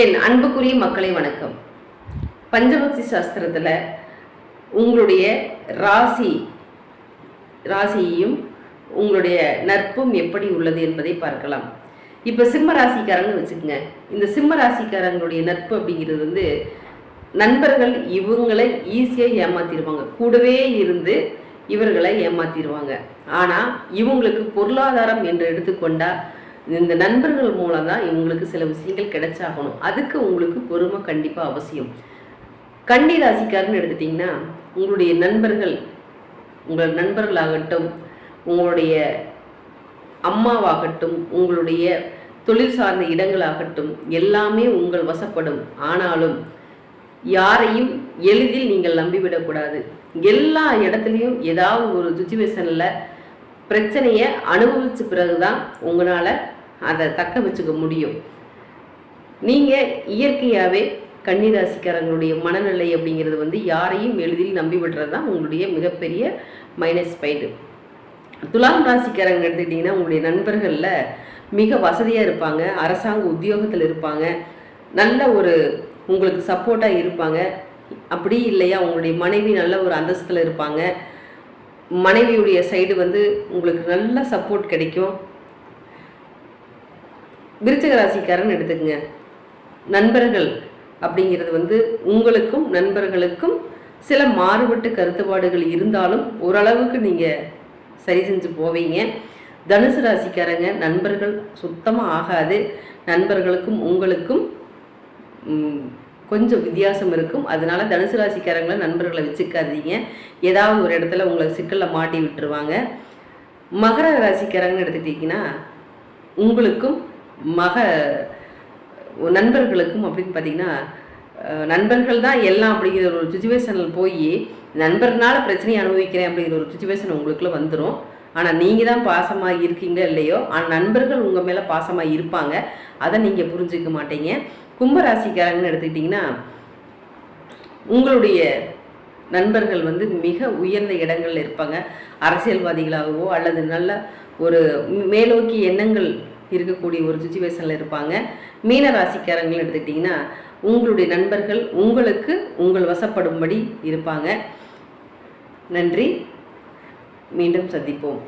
என் அன்புக்குரிய மக்களை வணக்கம். பஞ்சபக்தி சாஸ்திரத்தில் உங்களுடைய ராசி ராசியையும் உங்களுடைய நட்பும் எப்படி உள்ளது என்பதை பார்க்கலாம். இப்போ சிம்ம ராசிக்காரங்க வச்சுக்கோங்க. இந்த சிம்ம ராசிக்காரங்களுடைய நட்பு அப்படிங்கிறது வந்து நண்பர்கள் இவங்களை ஈஸியாக ஏமாத்திடுவாங்க கூடவே இருந்து இவர்களை ஏமாத்திடுவாங்க ஆனால் இவங்களுக்கு பொருளாதாரம் என்று எடுத்துக்கொண்டால் இந்த நண்பர்கள் மூலம் தான் இவங்களுக்கு சில விஷயங்கள் கிடைச்சாகணும். அதுக்கு உங்களுக்கு பொறுமை கண்டிப்பாக அவசியம். கண்ணி ராசிக்காரன்னு எடுத்துட்டிங்கன்னா உங்களுடைய நண்பர்கள் உங்கள் நண்பர்களாகட்டும் உங்களுடைய அம்மாவாகட்டும் உங்களுடைய தொழில் சார்ந்த இடங்களாகட்டும் எல்லாமே உங்கள் வசப்படும். ஆனாலும் யாரையும் எளிதில் நீங்கள் நம்பிவிடக்கூடாது எல்லா இடத்துலையும் ஏதாவது ஒரு சுச்சுவேஷனில் பிரச்சனையை அனுபவித்த பிறகு தான் உங்களால் அதை தக்க வச்சுக்க முடியும். நீங்கள் இயற்கையாகவே கன்னிராசிக்காரங்களுடைய மனநிலை அப்படிங்கிறது வந்து யாரையும் எளிதில் நம்பி விடுறது தான் உங்களுடைய மிகப்பெரிய மைனஸ் பாயிண்ட் துலாம் ராசிக்காரங்க எடுத்துக்கிட்டிங்கன்னா உங்களுடைய நண்பர்களில் மிக வசதியாக இருப்பாங்க அரசாங்க உத்தியோகத்தில் இருப்பாங்க நல்ல ஒரு உங்களுக்கு சப்போர்ட்டாக இருப்பாங்க. அப்படி இல்லையா உங்களுடைய மனைவி நல்ல ஒரு அந்தஸ்தில் இருப்பாங்க. மனைவியுடைய சைடு வந்து உங்களுக்கு நல்ல சப்போர்ட் கிடைக்கும். விருச்சிக ராசிக்காரன் எடுத்துக்கங்க. நண்பர்கள் அப்படிங்கிறது வந்து உங்களுக்கும் நண்பர்களுக்கும் சில மாறுபட்டு கருத்துப்பாடுகள் இருந்தாலும் ஓரளவுக்கு நீங்கள் சரி செஞ்சு போவீங்க. தனுசு ராசிக்காரங்க நண்பர்கள் சுத்தமாக ஆகாது. நண்பர்களுக்கும் உங்களுக்கும் கொஞ்சம் வித்தியாசம் இருக்கும். அதனால தனுசு ராசிக்காரங்களை நண்பர்களை வச்சுக்காதீங்க. ஏதாவது ஒரு இடத்துல உங்களை சிக்கலில் மாட்டி விட்டுருவாங்க. மகர ராசிக்காரங்கன்னு எடுத்துக்கிட்டிங்கன்னா உங்களுக்கும் மக நண்பர்களுக்கும் அப்படின்னு பார்த்தீங்கன்னா நண்பர்கள் தான் எல்லாம் அப்படிங்கிற ஒரு சுச்சுவேஷனில் போய் நண்பர்னால பிரச்சனையை அனுபவிக்கிறேன் அப்படிங்கிற ஒரு சுச்சுவேஷன் உங்களுக்குள்ள வந்துடும் ஆனால் நீங்கள் தான் பாசமாக இருக்கீங்களோ இல்லையோ? ஆனால் நண்பர்கள் உங்கள் மேலே பாசமாக இருப்பாங்க. அதை நீங்கள் புரிஞ்சுக்க மாட்டீங்க. கும்பராசிக்காரங்கன்னு எடுத்துக்கிட்டிங்கன்னா உங்களுடைய நண்பர்கள் வந்து மிக உயர்ந்த இடங்களில் இருப்பாங்க. அரசியல்வாதிகளாகவோ அல்லது நல்ல ஒரு மேலோக்கி எண்ணங்கள் இருக்கக்கூடிய ஒரு சுச்சுவேஷனில் இருப்பாங்க. மீன ராசிக்காரங்கள்னு எடுத்துக்கிட்டிங்கன்னா உங்களுடைய நண்பர்கள் உங்களுக்கு உங்கள் வசப்படும்படி இருப்பாங்க. நன்றி. மீண்டும் சந்திப்போம்.